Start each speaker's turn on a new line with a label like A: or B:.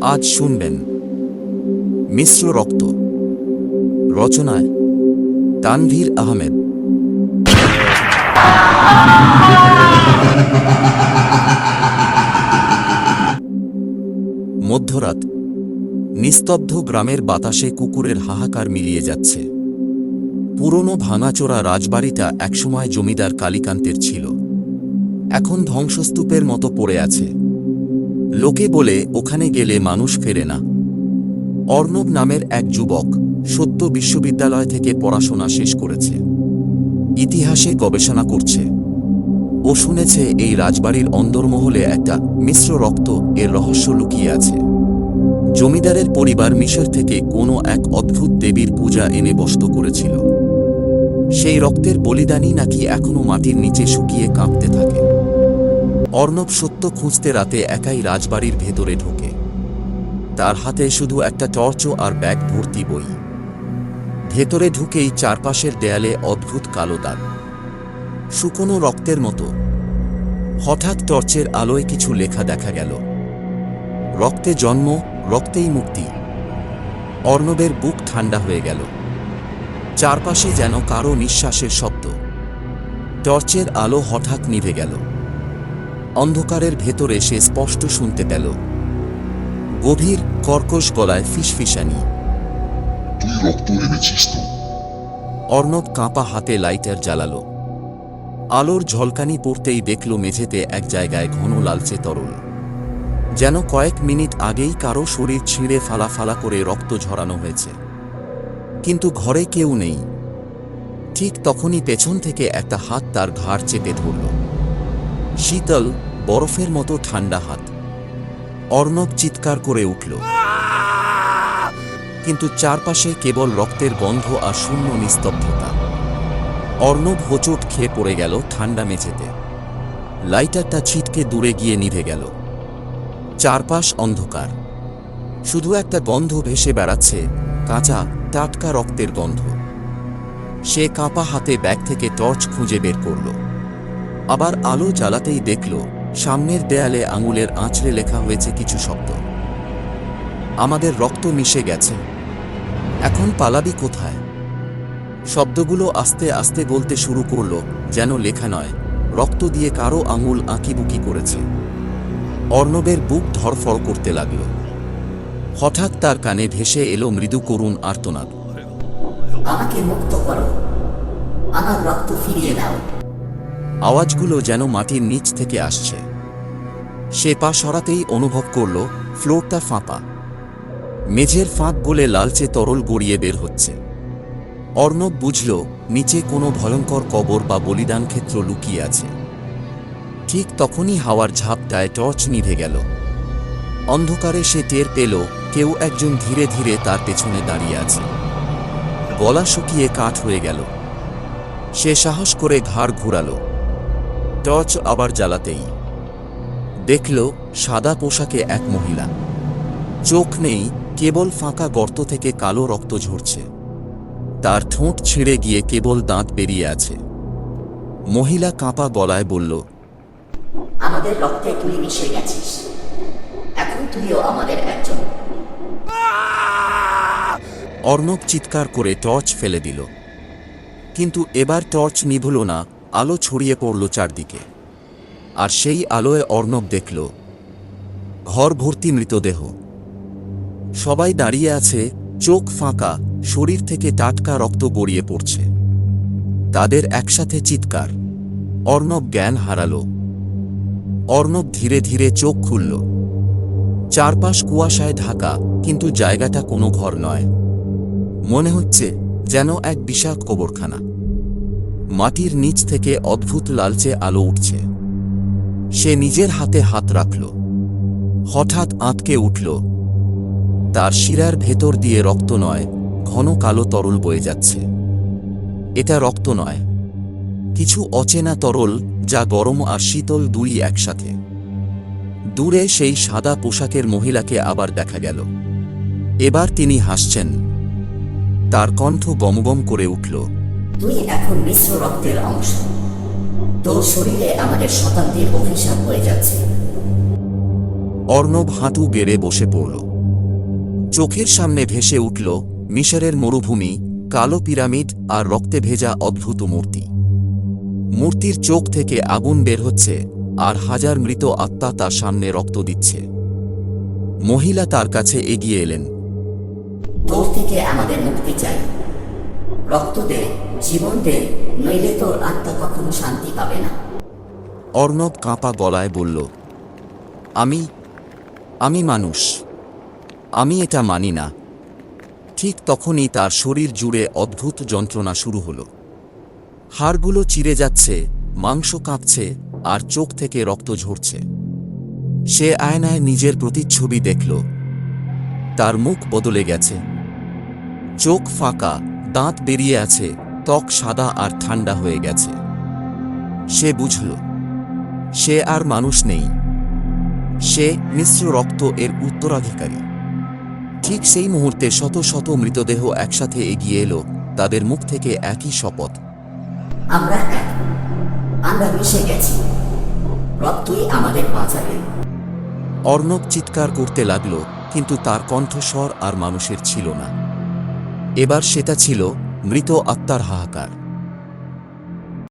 A: আজ শুনবেন মিশ্র রক্ত। রচনায় তানভীর আহমেদ। মধ্যরাত, নিস্তব্ধ গ্রামের বাতাসে কুকুরের হাহাকার মিলিয়ে যাচ্ছে। পুরনো ভাঙাচোরা রাজবাড়িটা একসময় জমিদার কালীকান্তের ছিল। এখন ধ্বংসস্তূপের মতো পড়ে আছে। লোকে বলে, ওখানে গেলে মানুষ ফেরে না। অর্ণব নামের এক যুবক সত্য বিশ্ববিদ্যালয় থেকে পড়াশোনা শেষ করেছে। ইতিহাসে গবেষণা করছে। ও শুনেছে এই রাজবাড়ির অন্দরমহলে একটা মিশ্র রক্ত এর রহস্য লুকিয়ে আছে। জমিদারের পরিবার মিশর থেকে কোনো এক অদ্ভুত দেবীর পূজা এনে বস্ত করেছিল। সেই রক্তের বলিদানই নাকি এখনও মাটির নিচে শুকিয়ে কাঁপতে থাকে। অর্ণব সত্য খুঁজতে রাতে একাই রাজবাড়ির ভেতরে ঢোকে। তার হাতে শুধু একটা টর্চ আর ব্যাগ ভর্তি বই। ভেতরে ঢুকেই চারপাশের দেয়ালে অদ্ভুত কালো দাগ। শুকনো রক্তের মতো। হঠাৎ টর্চের আলোয় কিছু লেখা দেখা গেল। রক্তে জন্ম, রক্তেই মুক্তি। অর্ণবের বুক ঠান্ডা হয়ে গেল। চারপাশে যেন কারও নিঃশ্বাসের শব্দ। টর্চের আলো হঠাৎ নিভে গেল। অন্ধকারের ভেতরে সে স্পষ্ট শুনতে পেল। গভীর কর্কশ গলায় ফিসফিসানি। অর্ণব কাঁপা হাতে লাইটার জ্বালালো। আলোর ঝলকানি পড়তেই দেখল মেঝেতে এক জায়গায় ঘন লালচে তরল। যেন কয়েক মিনিট আগেই কারও শরীর ছিঁড়ে ফালা ফালা করে রক্ত ঝরানো হয়েছে। কিন্তু ঘরে কেউ নেই। ঠিক তখনই পেছন থেকে একটা হাত তার ঘাড় চেপে ধরল। শীতল বরফের মতো ঠান্ডা হাত। অর্ণব চিৎকার করে উঠল। কিন্তু চারপাশে কেবল রক্তের গন্ধ আর শূন্য নিস্তব্ধতা। অর্ণব হোঁচট খেয়ে পড়ে গেল ঠান্ডা মেঝেতে। লাইটারটা ছিটকে দূরে গিয়ে নিভে গেল। চারপাশ অন্ধকার। শুধু একটা গন্ধ ভেসে বেড়াচ্ছে, কাঁচা, টাটকা রক্তের গন্ধ। সে কাঁপা হাতে ব্যাগ থেকে টর্চ খুঁজে বের করল। আবার আলো জ্বালাতেই দেখল, সামনের দেয়ালে আঙুলের আঁচড়ে লেখা হয়েছে কিছু শব্দ। আমাদের রক্ত মিশে গেছে। এখন পালাবি কোথায়? শব্দগুলো আস্তে আস্তে বলতে শুরু করল, যেন লেখা নয়, রক্ত দিয়ে কারও আঙুল আঁকিবুকি করেছে। অর্ণবের বুক ধরফর করতে লাগল। হঠাৎ তার কানে ভেসে এলো মৃদু করুণ আর্তনাদ।
B: আমাকে মুক্ত করো। আমার রক্ত ফিরিয়ে দাও।
A: আওয়াজগুলো যেন মাটির নিচ থেকে আসছে। সে পা সরাতেই অনুভব করল, ফ্লোরটা ফাঁপা। মেঝের ফাঁক বলে লালচে তরল গড়িয়ে বের হচ্ছে। অর্ণব বুঝল, নিচে কোনো ভয়ঙ্কর কবর বা বলিদান ক্ষেত্র লুকিয়ে আছে। ঠিক তখনই হাওয়ার ঝাপটায় টর্চ নিভে গেল। অন্ধকারে সে টের পেল, কেউ একজন ধীরে ধীরে তার পেছনে দাঁড়িয়ে আছে। গলা শুকিয়ে কাঠ হয়ে গেল। সে সাহস করে ঘাড় ঘুরালো। টর্চ আবার জ্বালাতেই। দেখল সাদা পোশাকে এক মহিলা। চোখ নেই কেবল ফাঁকা গর্ত থেকে কালো রক্ত ঝরছে। তার ঠোঁট ছিঁড়ে গিয়ে কেবল দাঁত বেরিয়ে আছে। মহিলা কাঁপা গলায় বলল
B: আমাদের রক্তে তুই মিশে গেছিস। এখন তুইও আমাদের একজন।
A: অর্ণব চিৎকার করে টর্চ ফেলে দিল। কিন্তু এবার টর্চ নিভল না। আলো ছড়িয়ে পড়ল চারদিকে, আর সেই আলোয় অর্ণব দেখল ঘর ভর্তি মৃতদেহ। সবাই দাঁড়িয়ে আছে, চোখ ফাঁকা, শরীর থেকে টাটকা রক্ত গড়িয়ে পড়ছে। তাদের একসাথে চিৎকার, অর্ণব জ্ঞান হারালো। অর্ণব ধীরে ধীরে চোখ খুলল। চারপাশ কুয়াশায় ঢাকা, কিন্তু জায়গাটা কোনো ঘর নয়। মনে হচ্ছে যেন এক বিশাল কবরখানা। মাটির নিচ থেকে অদ্ভুত লালচে আলো উঠছে। সে নিজের হাতে হাত রাখল। হঠাৎ আঁতকে উঠল। তার শিরার ভেতর দিয়ে রক্ত নয়, ঘন কালো তরল বয়ে যাচ্ছে। এটা রক্ত নয়। কিছু অচেনা তরল যা গরম আর শীতল দুই একসাথে। দূরে সেই সাদা পোশাকের মহিলাকে আবার দেখা গেল। এবার তিনি হাসছেন। তার কণ্ঠ গমগম করে উঠল।
B: তুই এখন মিশ্র রক্তের অংশ। তোর শরীরে আমাদের শতাব্দীর অভিশাপ হয়ে যাচ্ছে।
A: অর্ণব হাঁটু গেড়ে বসে পড়ল। চোখের সামনে ভেসে উঠল মিশরের মরুভূমি কালো পিরামিড আর রক্তে ভেজা অদ্ভুত মূর্তি। মূর্তির চোখ থেকে আগুন বের হচ্ছে আর হাজার মৃত আত্মা তার সামনে রক্ত দিচ্ছে। মহিলা তার কাছে এগিয়ে এলেন।
B: তোর থেকে আমাদের মুক্তি চাই। রক্ত দে, জীবন দে, নইলে আত্মা কখনো শান্তি পাবে না।
A: অর্ণব কাঁপা গলায় বলল, আমি আমি মানুষ। আমি এটা মানি না। ঠিক তখনই তার শরীর জুড়ে অদ্ভুত যন্ত্রণা শুরু হলো। হাড়গুলো চিরে যাচ্ছে, মাংস কাঁপছে, আর চোখ থেকে রক্ত ঝরছে। সে আয়নায় নিজের প্রতিচ্ছবি দেখল। তার মুখ বদলে গেছে। চোখ ফাঁকা দাঁত বেরিয়ে আছে ত্বক সাদা আর ঠান্ডা হয়ে গেছে। সে বুঝল সে আর মানুষ নেই। সে মিশ্র রক্ত এর উত্তরাধিকারী। ঠিক সেই মুহূর্তে শত শত মৃতদেহ একসাথে এগিয়ে এলো তাদের মুখ থেকে একই শপথ।
B: আমরা আমরা মিশে গেছি। রক্তই আমাদের বাঁচাবে।
A: অর্ণব চিৎকার করতে লাগল কিন্তু তার কণ্ঠস্বর আর মানুষের ছিল না। এবার সেটা ছিল মৃত আত্মার হাহাকার।